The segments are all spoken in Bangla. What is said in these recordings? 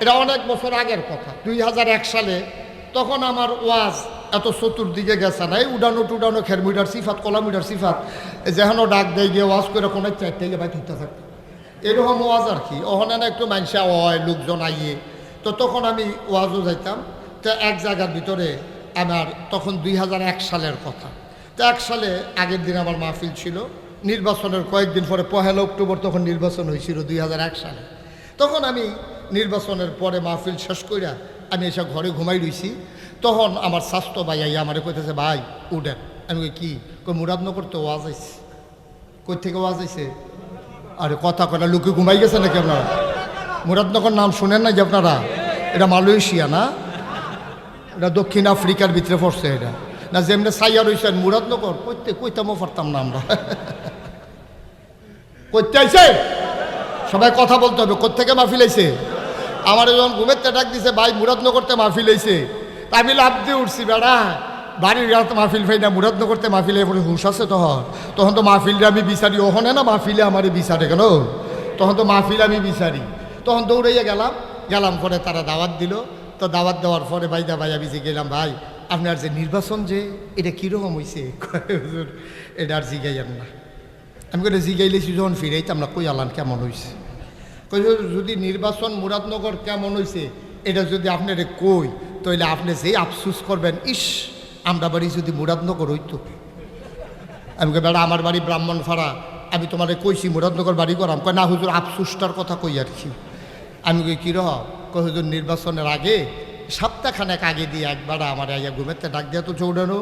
এটা অনেক বছর আগের কথা। দুই হাজার এক সালে তখন আমার ওয়াজ এত চতুর্দিকে গেছে না, এই উডানো টুডানো খেরমুইডার সিফাত কলামিডার সিফাত যেহেন ডাক দেয় গিয়ে ওয়াজ করে কোনো চারটে গিয়ে ঠিকঠাক থাকতো এরকম ওয়াজ আর কি, ওখানে না একটু মানুষা হয়, লোকজন আইয়ে। তো তখন আমি ওয়াজও যাইতাম। তো এক জায়গার ভিতরে আমার তখন দুই হাজার এক সালের কথা। তো এক সালে আগের দিন আমার মাহফিল ছিল। নির্বাচনের কয়েকদিন পরে পহেলা অক্টোবর তখন নির্বাচন হয়েছিল দুই হাজার এক সালে। তখন আমি নির্বাচনের পরে মাহফিল শেষ কইরা আমি এসে ঘরে ঘুমাই রইছি। তখন আমার স্বাস্থ্য ভাই আইয়া আমারে কইতেছে, ভাই, উঠেন। আমি কই, কি? কই মুরাদনগর তো ওয়াজ আইছে। কই থেকে ওয়াজ আইছে? আরে কথা কথা লুকে ঘুমাই গেছে নাকি আপনারা? মুরাদনগর নাম শুনেন না যে আপনারা? এটা মালয়েশিয়া না? এটা দক্ষিণ আফ্রিকার ভিতরে পড়ছে এটা। না, যেমনি সাইয়া রয়েছেন মুরাদনগর কইতে, কইতামও পারতাম না আমরা। কইতে আইছে? সবাই কথা বলতে হবে। কোথেকে মাহফিল আইছে? আমার যখন ঘুমের ডাক দিছে, ভাই মুরাদনগরতে মাহফিল হয়েছে তা আমি লাভ দিয়ে উঠছি, বেড়া, বাড়ির রাত মাহফিল ফাই না মুরাদনগরতে মাহফিলে এরপরে হুঁশ আছে তখন তখন তো মাহফিলটা আমি বিচারি ওখানে না মাহফিলে আমারই বিচারে কেন তখন তো মাহফিল আমি বিচারি। তখন দৌড়াইয়া গেলাম গেলাম পরে তারা দাওয়াত দিল। তো দাওয়াত দেওয়ার পরে ভাই দা ভাই, আমি যে গেলাম, ভাই, আপনার যে নির্বাচন যে, এটা কীরকম হয়েছে এটা আর জিগাইয়াম না। আমি করে জিগাইলেছি যখন ফিরাইতাম না, কই আলান, কেমন হয়েছে কই যদি নির্বাচন মুরাদনগর কেমন হয়েছে এটা যদি আপনারে কই তাহলে আপনি যেই আফসুস করবেন, ইস, আমরা বাড়ি যদি মুরাদনগর হইতো। আমি কই বেড়া, আমার বাড়ি ব্রাহ্মণফাড়া আমি তোমারে কইছি মুরাদনগর বাড়ি করাম। কয়, না হুজুর, আফসুসটার কথা কই আর কি। আমি কই, কী রহ কই হুজুর, নির্বাচনের আগে, সপ্তাহখানেক আগে দিয়ে একবার আমার আইয়া ঘুমেতে ডাক দিয়া তো চৌড়ানো।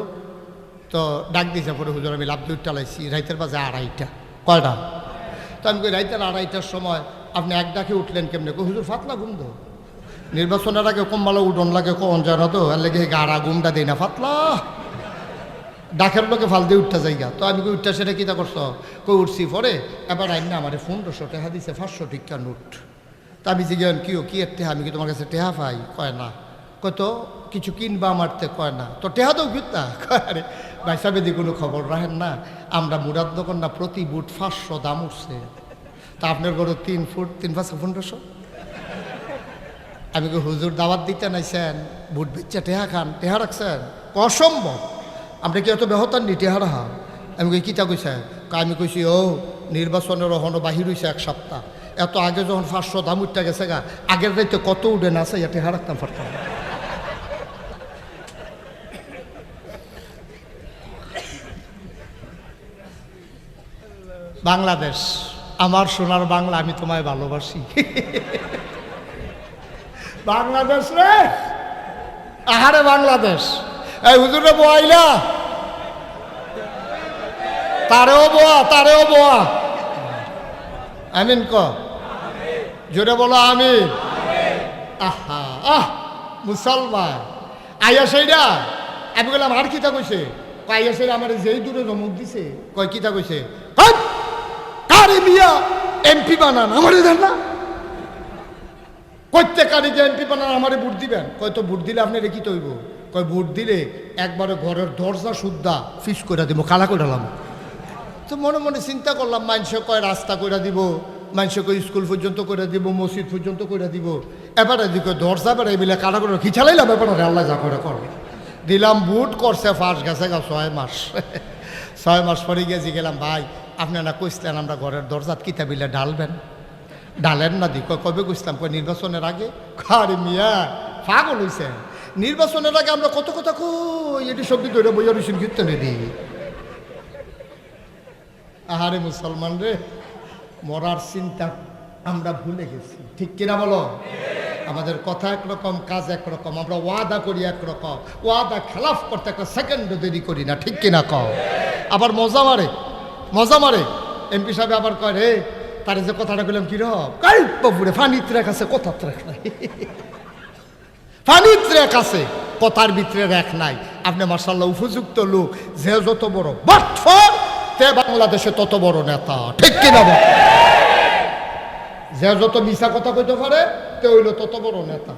তো ডাক দিয়েছে পরে, হুজুর, আমি লাভ দুইটা লাইছি রাইতের বাজে আড়াইটা। কয়টা? তো আমি কই, রাইতের আড়াইটার সময় আপনি এক ডাকে উঠলেন কেমনে? হুজুর, ফাতলা ঘুম তো। নির্বাচনের আগে কম ভালো উঠন লাগে কখন জানো তো লেগে গাড়া ঘুমটা দেই না, ফাতলা। ডাকের লোকে ফাল দিয়ে উঠতে যাইগা। তো আমি উঠতে সেটা কিতা করছ? কই, উঠছি পরে। এবার আইন না, আমার পনেরোশো টেহা দিছে, পাঁচশো টিকা নোট। তা আমি জিজ্ঞান কিও কি এর টেহা? আমি কি তোমার কাছে টেহা পাই? কয়, না। কয় তো কিছু কিনবা আমারতে কয়, না। তো টেহা তো? কিতা কয়, আরে, ভাই সাহেব, এদিকে কোনো খবর রাখেন না। আমরা মুরাদ দোকান না, প্রতি বুট পাঁচশো দাম উঠছে। তা আপনার ঘরে তিন ফুট, তিন পাঁচশো পনেরোশো। আমি হুজুর, দাওয়াত দিতে নাইছেন, বুট বেচ্চা টেহা খান, টেহা রাখছেন? অসম্ভব। আমরা কি এত বেহতার নি টেহা রাহা আমি কই, কিতা কইছে? কয়, আমি কইছি, ও, নির্বাচনের হনো বাহির হইছে এক সপ্তাহ। এত আগে যখন পাঁচশো দাম উঠতে গেছে গা, আগের রাইতে কত উঠে না আছে টেহা রাখতাম পারতাম না। বাংলাদেশ। আমার সোনার বাংলা আমি তোমায় ভালোবাসি। বাংলাদেশ রে! আহারে বাংলাদেশ! এই হুজুরে বোয়াইলা তারেও বোয়া তারেও বোয়া। আমিন ক। জোরে বলো আমি আহা, আহ, মুসলমান। আইয়া সেইটা আমি বললাম, আর কিতা কইছে? কয় আইয়া আমার যেই দূরে ধমক দিছে, কয়, কিতা কইছে? কারে মিয়া এমপি বানান, আমারে দেন না। প্রত্যেকারই যে এমপি বানান, আমারে ভোট দিবেন। কয়, তো ভোট দিলে আপনি রেখি তৈব? কয়, ভোট দিলে একবারে ঘরের দরজা শুদ্ধা ফিস করে দিব কালা করে দিলাম তো মনে মনে চিন্তা করলাম মানুষে কয়, রাস্তা করে দিব মানুষে কয়, স্কুল পর্যন্ত করে দিব, মসজিদ পর্যন্ত করে দিব। এবারে দিকে দরজা বেড়ে এগুলো কাটা করে খিচালাইলাম এবারে আল্লাহ যা করে করবে। দিলাম বুট করছে ফার্স্ট গেছে গা, ছয় মাস। ছয় মাস পরে গেছি গেলাম, ভাই আপনারা কইসলেন আমরা ঘরের দরজাত কিতাবিলে ডালবেন ডালেন না দি কবে কইসলাম কয়, নির্বাচনের আগে। আরে মিয়া, পাগল হইছে নির্বাচনের আগে আমরা কত কথা কই, এটি সবজি ধরে বইয়া রইছেন কীর্তনে দিই আহারে মুসলমান রে, মরার চিন্তা আমরা ভুলে গেছি। ঠিক কিনা বলো? আমাদের কথা একরকম, কাজ একরকম, আমরা ওয়াদা করি একরকম। ওয়াদা খেলাফ করতে একটা সেকেন্ডও দেরি করি না, ঠিক কিনা কও? আবার মজা মারে। মজা মারে। এমপি সাহেব আবার কয়, রে, তারে যে কথাটা বললাম কি রব বাবুরে, ফানিত রেখ আছে কথা রেখ নাই। ফানিত রেখ আছে, কথার ভিতরে রেখ নাই। আপনি মার্শাল্লাহ উপযুক্ত লোক, যে যত বড় বাটফর, তে বাংলাদেশে তত বড় নেতা। ঠিক কিনা বল? যে যত মিশা কথা কইতে পারে, তে হইল তত বড় নেতা।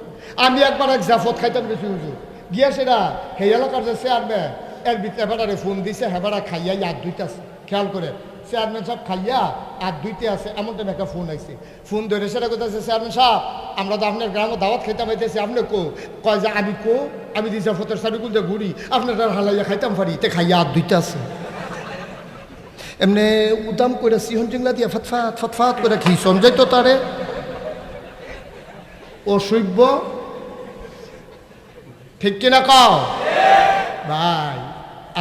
আমি একবার এক জাফত খাইতাম গেছি হুজুর। গিয়া সেটা, সেই এলাকার যে চেয়ারম্যান এর ভিতরে হেবারে ফোন দিছে, হেবারা খাইয়া ইয়াদ দুইটাছে খেয়াল করে, চেয়ারম্যান সাহেব, খাইয়া আর দুইতে আছে এমন টাইম একটা ফোন আইছে। ফোন ধরে সেটা কোথাছে চেয়ারম্যান সাহেব, আমরা তো আপনার গ্রামে দাওয়াত খাইতাম পাইতেছি আপনি কো? কয় যে, আমি কো? আমি দিশা ফতর সারিকুল দিয়ে ঘুরি আপনার হালাইয়া খাইতাম পারি তে খাইয়া আর দুইটা আছে। এমনি উদাম করে সিহন চিংলা দিয়ে ফতফাত ফতফাত করে কি সঞ্জয় তো তারে। অসভ্য। ঠিক কিনা কও? ভাই।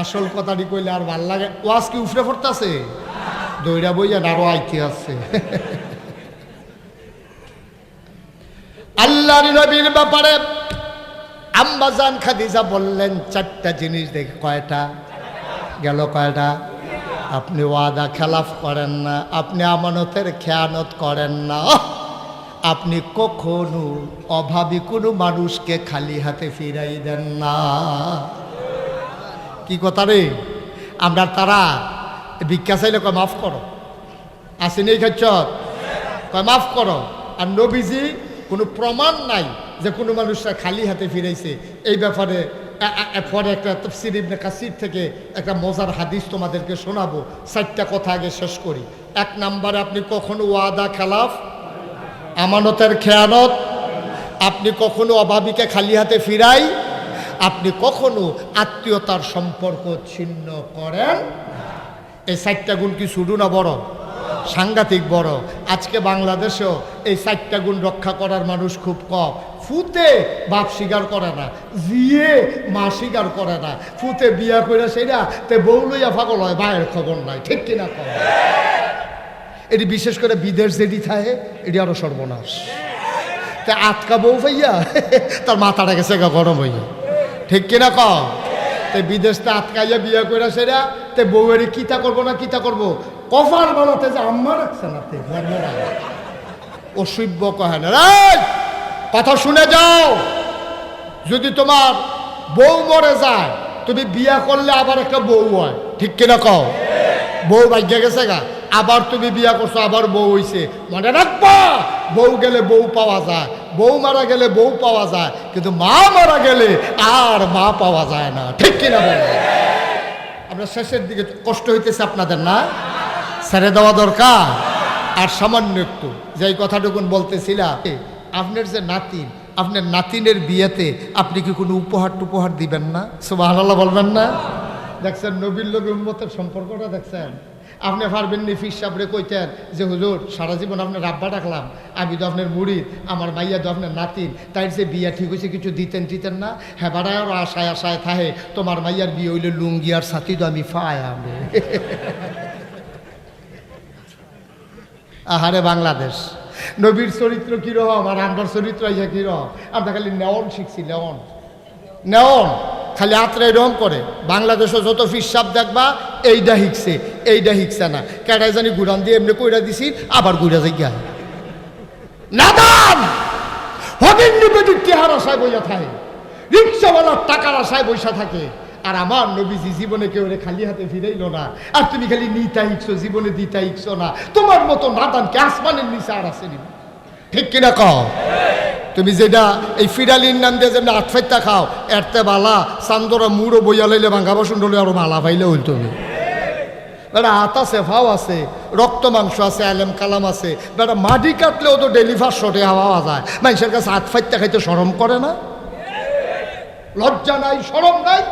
আসল কথাটি কইলে আর ভালো লাগে। ওয়াজ কি উফরে পড়তাছে? দইরা বইয়া আরও আইতে আছে। আল্লাহর নবীর ব্যাপারে আম্বাজান খাদিজা বললেন, চারটা জিনিস দেখে, কয়টা? গেল কয়টা? আপনি ওয়াদা খেলাফ করেন না, আপনি আমানতের খেয়ানত করেন না। আপনি কখনো অভাবী কোনো মানুষকে খালি হাতে ফিরাই দেন না। কি কথা রে? আমরা তারা। ভিক্ষা চাইলে কয়, মাফ করো। আসেনি এই খাচ্ছ কয়, মাফ করো। আর নবীজি, কোনো প্রমাণ নাই যে কোনো মানুষরা খালি হাতে ফিরেছে এই ব্যাপারে পরে একটা তফসির ইবনে কাসির থেকে একটা মজার হাদিস তোমাদেরকে শোনাবো। চারটা কথা আগে শেষ করি। এক নাম্বারে, আপনি কখনো ওয়াদা, খেলাফ? আমানতের খেয়ানত? আপনি কখনো অভাবীকে খালি হাতে ফিরাই? আপনি কখনো আত্মীয়তার সম্পর্ক ছিন্ন করেন? এই চারটা গুণ কি শুরু না বড়? সাংঘাতিক বড়। আজকে বাংলাদেশেও এই চারটা গুণ রক্ষা করার মানুষ খুব কম। ফুতে বাপ স্বীকার করে না, জিয়ে মা স্বীকার করে না। ফুতে বিয়া করে সেটা তে বউ লইয়া ফাগল হয়, ভাইয়ের খবর নাই, ঠিক কিনা কর এটি বিশেষ করে বিদেশ যেটি থাকে, এটি আরও সর্বনাশ। তে আটকা বউ ভাইয়া তার মাথাটা গেছে গরম হইয়া। ঠিক কিনা ক তে বিদেশতে আটকাইয়া বিয়া করে সেরা, তে বউয়ের কিতা করব না কিতা করব? কফার বানাতে যে আম্মা রাখছে না তে অসভ্য কহে না। কথা শুনে যাও। যদি তোমার বউ মরে যায়, তুমি বিয়া করলে আবার একটা বউ হয়। ঠিক কিনা কও? বউ ভাগ্য গেছে গা। আবার তুমি বিয়া করছ, আবার বউ হইছে। মনে রাখবা, বউ গেলে বউ পাওয়া যায়, বউ মারা গেলে বউ পাওয়া যায়, কিন্তু মা মারা গেলে আর মা পাওয়া যায় না। ঠিক কিনা বলো? আমরা শেষের দিকে কষ্ট হইতেছে আপনাদের না? ছেড়ে দেওয়া দরকার। আর সামান্য একটু যে এই কথাটুকুন বলতেছিলাম আপনার যে নাতিন আপনার নাতিনের বিয়েতে আপনি কি কোনো উপহার টুপহার দিবেন না? সুবাহ বলবেন না? দেখছেন নবীর লোক উম্মতের সম্পর্কটা দেখছেন? আপনি পারবেন নি ফির সাবরে কইতেন যে, হুজুর, সারা জীবন আপনার রাব্বা ডাকলাম, আমি তো আপনার মুড়ি আমার মাইয়া তো আপনার নাতিন তাই যে বিয়া ঠিক হয়েছে কিছু দিতেন দিতেন না? হ্যাঁ বাড়ায় আর আশায় আশায় থাহে তোমার মাইয়ার বিয়ে হইলে লুঙ্গি আর সাথী তো আমি ফায় আমি আহারে বাংলাদেশ। নবীর চরিত্র কীরকম আর আমার চরিত্র আইসা কীরকম? আমরা খালি নেওয়ন শিখছি নেওয়ন নেওয়ন খালি আত্রা এরকম করে। বাংলাদেশও যত ফিসাব দেখবা এইটা শিখছে এইটা শিখছে না। কেটাই জানি গুড়ান দিয়ে এমনি কইরা দিছি, আবার গুড়া যাই গিয়া। নাদান হবিন নিবেদিত টেহার আশায় বইয়া থাকে। রিক্সাওয়ালার টাকার আশায় বইসা থাকে। আর আমার নবীজি জীবনে কেউ খালি হাতে ফিরাইল না। আর তুমি খালি নিতা ইকছো জীবনে দিতা ইকছো না। তোমার মতো নাদানকে আসমানের নিচে আর আসেনি ঠিক কিনা কও? তুমি যেটা এই ফিরালির নাম দিয়ে যেমন আটফাইতা খাও, এরতে বালা চান্দরা মুড়ো বইয়া লইলে ভাঙ্গা বসুন আরও মালা পাইলে হইল তুমি। বেটা হাত আছে, ভাও আছে, রক্ত মাংস আছে, আলেম কালাম আছে। বেটা মাটি কাটলেও তো ডেলিভার শটে হাওয়া যায়। মানুষের কাছে হাত ফাইতে খাইতে সরম করে না? লজ্জা নাই সরম নাই?